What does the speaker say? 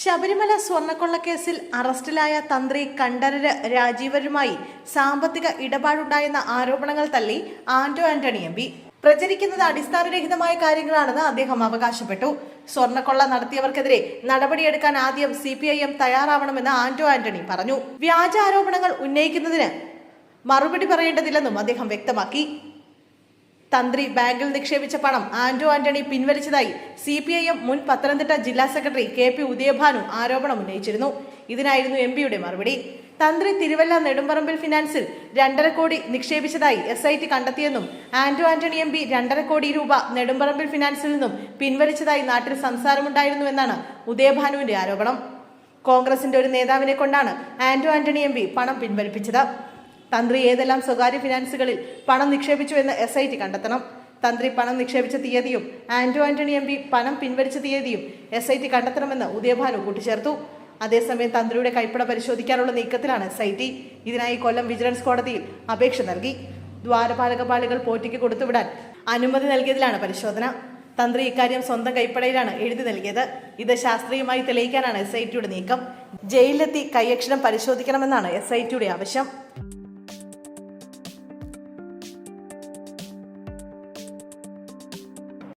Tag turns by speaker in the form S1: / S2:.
S1: ശബരിമല സ്വർണക്കൊള്ളക്കേസിൽ അറസ്റ്റിലായ തന്ത്രി കണ്ഠരര് രാജീവരുമായി സാമ്പത്തിക ഇടപാടുണ്ടായെന്ന ആരോപണങ്ങൾ തള്ളി ആന്റോ ആന്റണി എം പി. പ്രചരിക്കുന്നത് അടിസ്ഥാനരഹിതമായ കാര്യങ്ങളാണെന്ന് അദ്ദേഹം അവകാശപ്പെട്ടു. സ്വർണക്കൊള്ള നടത്തിയവർക്കെതിരെ നടപടിയെടുക്കാൻ ആദ്യം സി പി ഐ എം തയ്യാറാവണമെന്ന് ആന്റോ ആന്റണി പറഞ്ഞു. വ്യാജ ആരോപണങ്ങൾ ഉന്നയിക്കുന്നതിന് മറുപടി പറയേണ്ടതില്ലെന്നും അദ്ദേഹം വ്യക്തമാക്കി. തന്ത്രി ബാങ്കിൽ നിക്ഷേപിച്ച പണം ആന്റോ ആന്റണി പിൻവലിച്ചതായി സി പി ഐ എം മുൻ പത്തനംതിട്ട ജില്ലാ സെക്രട്ടറി കെ പി ഉദയഭാനു ആരോപണം ഉന്നയിച്ചിരുന്നു. ഇതിനായിരുന്നു എം പിയുടെ മറുപടി. തന്ത്രി തിരുവല്ല നെടുമ്പറമ്പിൽ ഫിനാൻസിൽ രണ്ടര കോടി നിക്ഷേപിച്ചതായി എസ് ഐ ടി കണ്ടെത്തിയെന്നും ആന്റോ ആന്റണി എം പി രണ്ടര കോടി രൂപ നെടുമ്പറമ്പിൽ ഫിനാൻസിൽ നിന്നും പിൻവലിച്ചതായി നാട്ടിൽ സംസാരമുണ്ടായിരുന്നുവെന്നാണ് ഉദയഭാനുവിന്റെ ആരോപണം. കോൺഗ്രസിന്റെ ഒരു നേതാവിനെ കൊണ്ടാണ് ആന്റോ ആന്റണി എം പി പണം പിൻവലിപ്പിച്ചത്. തന്ത്രി ഏതെല്ലാം സ്വകാര്യ ഫിനാൻസുകളിൽ പണം നിക്ഷേപിച്ചു എന്ന് എസ് ഐ ടി കണ്ടെത്തണം. തന്ത്രി പണം നിക്ഷേപിച്ച തീയതിയും ആന്റോ ആന്റണി എം പി പണം പിൻവലിച്ച തീയതിയും എസ് ഐ ടി കണ്ടെത്തണമെന്ന് ഉദയഭാനു കൂട്ടിച്ചേർത്തു. അതേസമയം തന്ത്രിയുടെ കൈപ്പട പരിശോധിക്കാനുള്ള നീക്കത്തിലാണ് എസ് ഐ ടി ഇതിനായി കൊല്ലം വിജിലൻസ് കോടതിയിൽ അപേക്ഷ നൽകി. ദ്വാരപാലക പാളികൾ പോറ്റിക്ക് കൊടുത്തുവിടാൻ അനുമതി നൽകിയതിലാണ് പരിശോധന. തന്ത്രി ഇക്കാര്യം സ്വന്തം കൈപ്പടയിലാണ് എഴുതി നൽകിയത്. ഇത് ശാസ്ത്രീയമായി തെളിയിക്കാനാണ് എസ് ഐ ടിയുടെ നീക്കം. ജയിലിലെത്തി കൈയക്ഷരം പരിശോധിക്കണമെന്നാണ് എസ് ഐ ടിയുടെ ആവശ്യം.